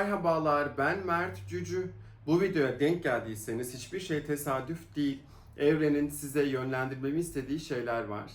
merhabalar. Ben Mert Cücü. Bu videoya denk geldiyseniz hiçbir şey tesadüf değil. Evrenin size yönlendirmemi istediği şeyler var.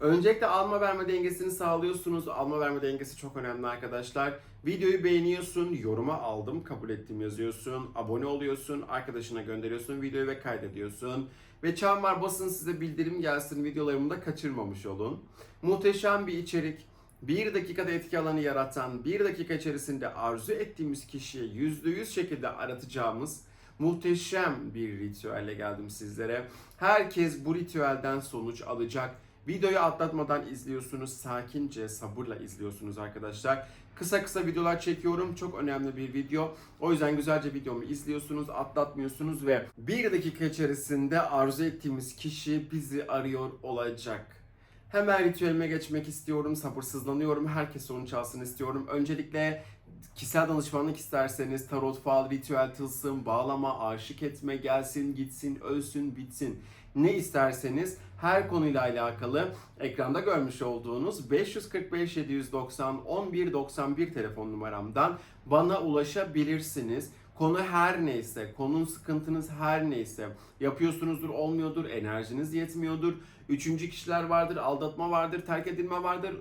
Öncelikle alma verme dengesini sağlıyorsunuz. Alma verme dengesi çok önemli arkadaşlar. Videoyu beğeniyorsun, yoruma aldım, kabul ettim yazıyorsun, abone oluyorsun, arkadaşına gönderiyorsun videoyu ve kaydediyorsun. Ve çan var basın size bildirim gelsin videolarımı da kaçırmamış olun. Muhteşem bir içerik. Bir dakikada etki alanı yaratan, bir dakika içerisinde arzu ettiğimiz kişiye yüzde yüz şekilde aratacağımız muhteşem bir ritüelle geldim sizlere. Herkes bu ritüelden sonuç alacak. Videoyu atlatmadan izliyorsunuz, sakince, sabırla izliyorsunuz arkadaşlar. Kısa kısa videolar çekiyorum. Çok önemli bir video. O yüzden güzelce videomu izliyorsunuz, atlatmıyorsunuz ve bir dakika içerisinde arzu ettiğimiz kişi bizi arıyor olacak. Hemen ritüelime geçmek istiyorum. Sabırsızlanıyorum. Herkes sonuç alsın istiyorum. Öncelikle kişisel danışmanlık isterseniz tarot fal, ritüel, tılsım, bağlama, aşık etme, gelsin, gitsin, ölsün, bitsin. Ne isterseniz her konuyla alakalı ekranda görmüş olduğunuz 545 790 1191 telefon numaramdan bana ulaşabilirsiniz. Konu her neyse, konun sıkıntınız her neyse, yapıyorsunuzdur, olmuyordur, enerjiniz yetmiyordur, üçüncü kişiler vardır, aldatma vardır, terk edilme vardır,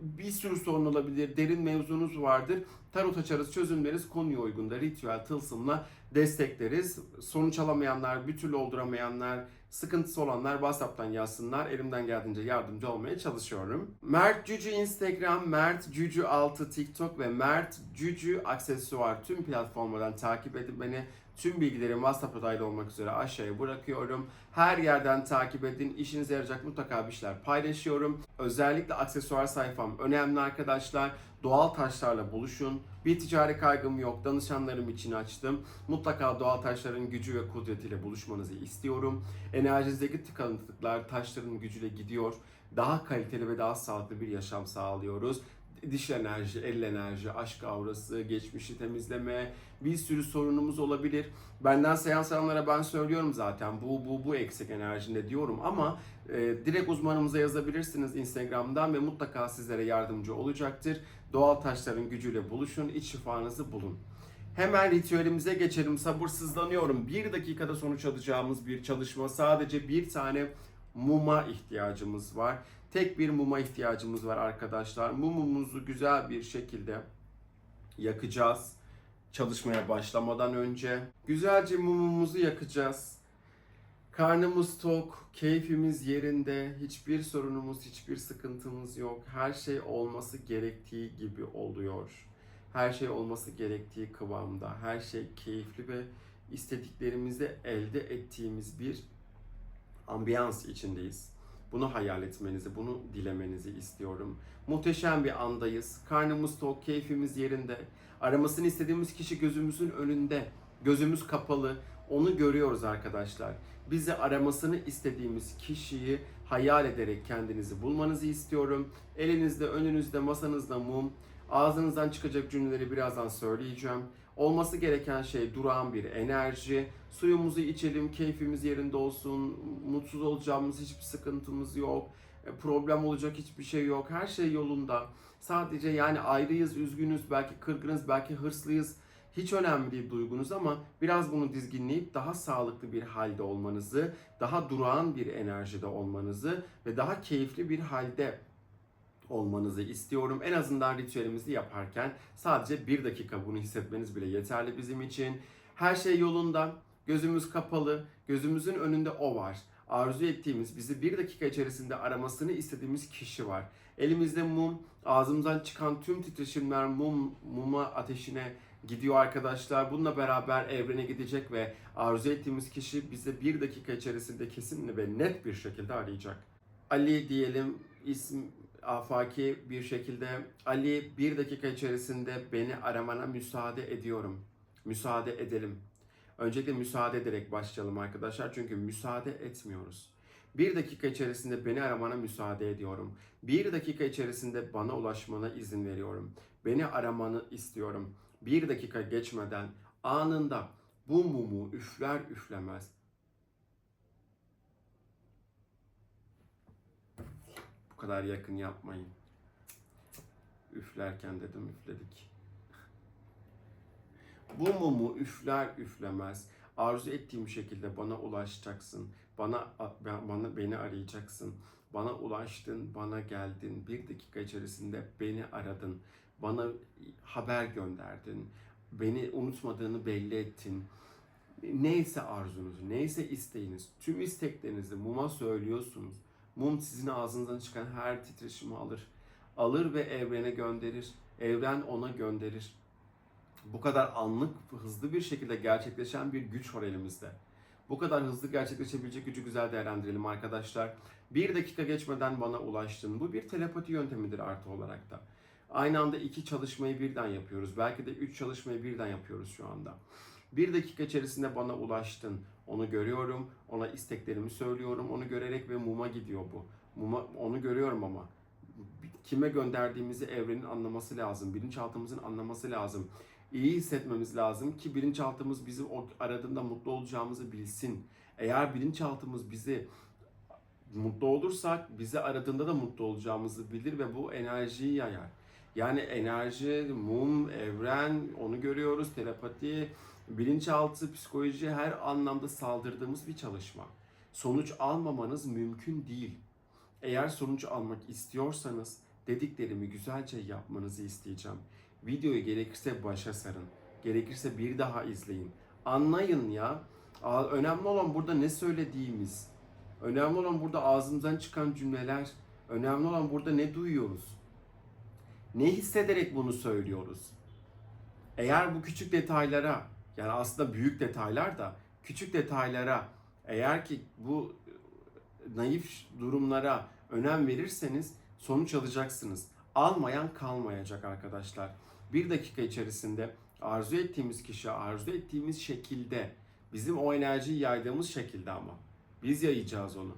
bir sürü sorun olabilir, derin mevzunuz vardır. Tarot açarız, çözümleriz, konuya uygun da ritüel, tılsımla destekleriz. Sonuç alamayanlar, bir türlü olduramayanlar, sıkıntısı olanlar WhatsApp'tan yazsınlar. Elimden geldiğince yardımcı olmaya çalışıyorum. Mert Cücü Instagram, Mert Cücü 6 TikTok ve Mert Cücü aksesuar tüm platformlardan takip edin beni. Tüm bilgilerim WhatsApp'a dahil olmak üzere aşağıya bırakıyorum. Her yerden takip edin. İşinize yarayacak mutlaka bir şeyler paylaşıyorum. Özellikle aksesuar sayfam önemli arkadaşlar. Doğal taşlarla buluşun. Bir ticari kaygım yok. Danışanlarım için açtım. Mutlaka doğal taşların gücü ve kudretiyle buluşmanızı istiyorum. Enerjinizdeki tıkanıklıklar taşların gücüyle gidiyor. Daha kaliteli ve daha sağlıklı bir yaşam sağlıyoruz dişil enerji, el enerji, aşk aurası, geçmişi temizleme, bir sürü sorunumuz olabilir. Benden seans alanlara ben söylüyorum zaten bu bu bu eksik enerjinde diyorum ama e, direkt uzmanımıza yazabilirsiniz Instagram'dan ve mutlaka sizlere yardımcı olacaktır. Doğal taşların gücüyle buluşun, iç şifanızı bulun. Hemen ritüelimize geçelim. Sabırsızlanıyorum. Bir dakikada sonuç alacağımız bir çalışma. Sadece bir tane muma ihtiyacımız var. Tek bir muma ihtiyacımız var arkadaşlar. Mumumuzu güzel bir şekilde yakacağız. Çalışmaya başlamadan önce. Güzelce mumumuzu yakacağız. Karnımız tok, keyfimiz yerinde, hiçbir sorunumuz, hiçbir sıkıntımız yok. Her şey olması gerektiği gibi oluyor. Her şey olması gerektiği kıvamda. Her şey keyifli ve istediklerimizi elde ettiğimiz bir ambiyans içindeyiz. Bunu hayal etmenizi, bunu dilemenizi istiyorum. Muhteşem bir andayız. Karnımız tok, keyfimiz yerinde. Aramasını istediğimiz kişi gözümüzün önünde. Gözümüz kapalı. Onu görüyoruz arkadaşlar. Bizi aramasını istediğimiz kişiyi hayal ederek kendinizi bulmanızı istiyorum. Elinizde, önünüzde, masanızda mum. Ağzınızdan çıkacak cümleleri birazdan söyleyeceğim. Olması gereken şey durağan bir enerji. Suyumuzu içelim, keyfimiz yerinde olsun. Mutsuz olacağımız hiçbir sıkıntımız yok. E, Problem olacak hiçbir şey yok. Her şey yolunda. Sadece yani ayrıyız, üzgünüz, belki kırgınız, belki hırslıyız. Hiç önemli değil duygunuz ama biraz bunu dizginleyip daha sağlıklı bir halde olmanızı, daha durağan bir enerjide olmanızı ve daha keyifli bir halde olmanızı istiyorum. En azından ritüelimizi yaparken sadece bir dakika bunu hissetmeniz bile yeterli bizim için. Her şey yolunda, gözümüz kapalı, gözümüzün önünde o var. Arzu ettiğimiz, bizi bir dakika içerisinde aramasını istediğimiz kişi var. Elimizde mum, ağzımızdan çıkan tüm titreşimler mum, muma ateşine gidiyor arkadaşlar. Bununla beraber evrene gidecek ve arzu ettiğimiz kişi bize bir dakika içerisinde kesin ve net bir şekilde arayacak. Ali diyelim isim afaki bir şekilde Ali bir dakika içerisinde beni aramana müsaade ediyorum. Müsaade edelim. Öncelikle müsaade ederek başlayalım arkadaşlar çünkü müsaade etmiyoruz. Bir dakika içerisinde beni aramana müsaade ediyorum. Bir dakika içerisinde bana ulaşmana izin veriyorum. Beni aramanı istiyorum. Bir dakika geçmeden anında bu mumu üfler üflemez kadar yakın yapmayın. Üflerken dedim üfledik. Bu mumu üfler üflemez arzu ettiğim şekilde bana ulaşacaksın. Bana bana beni arayacaksın. Bana ulaştın, bana geldin. Bir dakika içerisinde beni aradın. Bana haber gönderdin. Beni unutmadığını belli ettin. Neyse arzunuz, neyse isteğiniz, tüm isteklerinizi muma söylüyorsunuz. Mum sizin ağzınızdan çıkan her titreşimi alır. Alır ve evrene gönderir. Evren ona gönderir bu kadar anlık, hızlı bir şekilde gerçekleşen bir güç var elimizde. Bu kadar hızlı gerçekleşebilecek gücü güzel değerlendirelim arkadaşlar. Bir dakika geçmeden bana ulaştın. Bu bir telepati yöntemidir artı olarak da. Aynı anda iki çalışmayı birden yapıyoruz. Belki de üç çalışmayı birden yapıyoruz şu anda. Bir dakika içerisinde bana ulaştın. Onu görüyorum, ona isteklerimi söylüyorum. Onu görerek ve muma gidiyor bu. Muma, onu görüyorum ama kime gönderdiğimizi evrenin anlaması lazım. Bilinçaltımızın anlaması lazım iyi hissetmemiz lazım ki bilinçaltımız bizim o aradığında mutlu olacağımızı bilsin. Eğer bilinçaltımız bizi mutlu olursak bizi aradığında da mutlu olacağımızı bilir ve bu enerjiyi yayar. Yani enerji, mum, evren, onu görüyoruz, telepati, bilinçaltı, psikoloji her anlamda saldırdığımız bir çalışma. Sonuç almamanız mümkün değil. Eğer sonuç almak istiyorsanız dediklerimi güzelce yapmanızı isteyeceğim. Videoyu gerekirse başa sarın. Gerekirse bir daha izleyin. Anlayın ya. Önemli olan burada ne söylediğimiz. Önemli olan burada ağzımızdan çıkan cümleler. Önemli olan burada ne duyuyoruz. Ne hissederek bunu söylüyoruz. Eğer bu küçük detaylara, yani aslında büyük detaylar da küçük detaylara eğer ki bu naif durumlara önem verirseniz sonuç alacaksınız. Almayan kalmayacak arkadaşlar. Bir dakika içerisinde arzu ettiğimiz kişi arzu ettiğimiz şekilde bizim o enerjiyi yaydığımız şekilde ama biz yayacağız onu.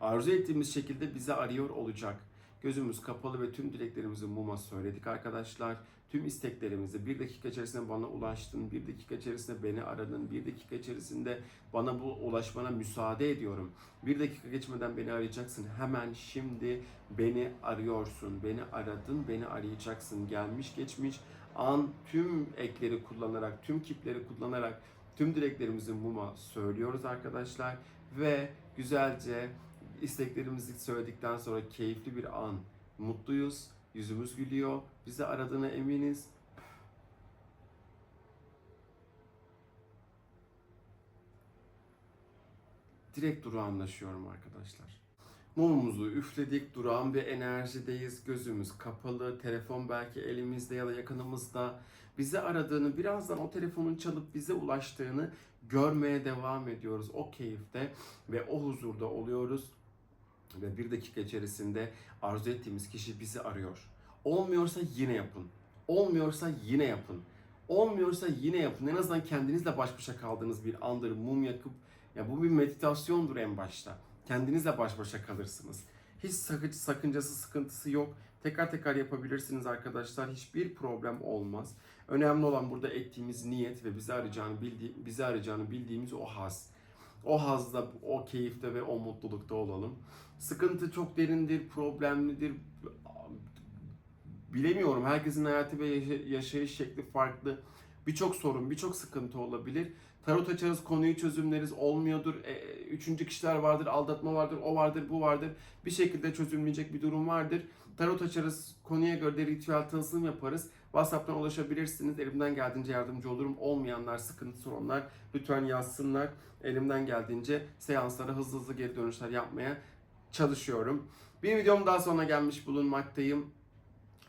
Arzu ettiğimiz şekilde bizi arıyor olacak. Gözümüz kapalı ve tüm dileklerimizi muma söyledik arkadaşlar. Tüm isteklerimizi bir dakika içerisinde bana ulaştın, bir dakika içerisinde beni aradın, bir dakika içerisinde bana bu ulaşmana müsaade ediyorum. Bir dakika geçmeden beni arayacaksın. Hemen şimdi beni arıyorsun, beni aradın, beni arayacaksın. Gelmiş geçmiş an tüm ekleri kullanarak, tüm kipleri kullanarak tüm dileklerimizi muma söylüyoruz arkadaşlar. Ve güzelce isteklerimizi söyledikten sonra keyifli bir an. Mutluyuz, yüzümüz gülüyor, bizi aradığına eminiz. Direkt durağanlaşıyorum arkadaşlar. Mumumuzu üfledik, durağan bir enerjideyiz. Gözümüz kapalı, telefon belki elimizde ya da yakınımızda. Bizi aradığını, birazdan o telefonun çalıp bize ulaştığını görmeye devam ediyoruz. O keyifte ve o huzurda oluyoruz. Ve bir dakika içerisinde arzu ettiğimiz kişi bizi arıyor. Olmuyorsa yine yapın. Olmuyorsa yine yapın. Olmuyorsa yine yapın. En azından kendinizle baş başa kaldığınız bir andır. Mum yakıp ya bu bir meditasyondur en başta. Kendinizle baş başa kalırsınız. Hiç sakın, sakıncası, sıkıntısı yok. Tekrar tekrar yapabilirsiniz arkadaşlar. Hiçbir problem olmaz. Önemli olan burada ettiğimiz niyet ve bizi arayacağını bildi bizi arayacağını bildiğimiz o haz. O hazda, o keyifte ve o mutlulukta olalım. Sıkıntı çok derindir, problemlidir. Bilemiyorum. Herkesin hayatı ve yaşa- yaşayış şekli farklı. Birçok sorun, birçok sıkıntı olabilir. Tarot açarız, konuyu çözümleriz, olmuyordur. E, üçüncü kişiler vardır, aldatma vardır, o vardır, bu vardır. Bir şekilde çözülmeyecek bir durum vardır. Tarot açarız, konuya göre de ritüel tılsım yaparız. WhatsApp'tan ulaşabilirsiniz. Elimden geldiğince yardımcı olurum. Olmayanlar, sıkıntısı olanlar lütfen yazsınlar. Elimden geldiğince seanslara hızlı hızlı geri dönüşler yapmaya çalışıyorum. Bir videom daha sonuna gelmiş bulunmaktayım.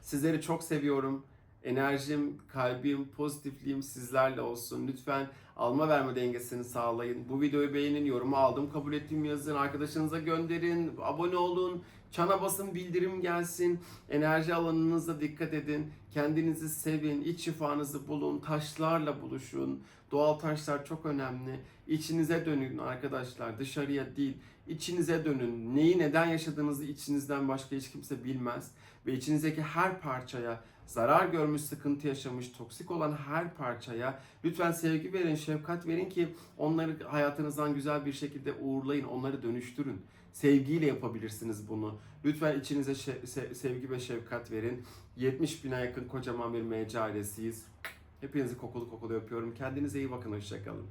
Sizleri çok seviyorum. Enerjim, kalbim, pozitifliğim sizlerle olsun. Lütfen alma verme dengesini sağlayın. Bu videoyu beğenin, yorumu aldım, kabul ettim yazın, arkadaşınıza gönderin, abone olun, çana basın, bildirim gelsin. Enerji alanınıza dikkat edin. Kendinizi sevin, iç şifanızı bulun, taşlarla buluşun. Doğal taşlar çok önemli. İçinize dönün arkadaşlar, dışarıya değil. İçinize dönün. Neyi neden yaşadığınızı içinizden başka hiç kimse bilmez. Ve içinizdeki her parçaya, zarar görmüş, sıkıntı yaşamış, toksik olan her parçaya lütfen sevgi verin, şefkat verin ki onları hayatınızdan güzel bir şekilde uğurlayın, onları dönüştürün. Sevgiyle yapabilirsiniz bunu. Lütfen içinize sevgi ve şefkat verin. 70 bine yakın kocaman bir MC ailesiyiz. Hepinizi kokulu kokulu öpüyorum. Kendinize iyi bakın. Hoşçakalın.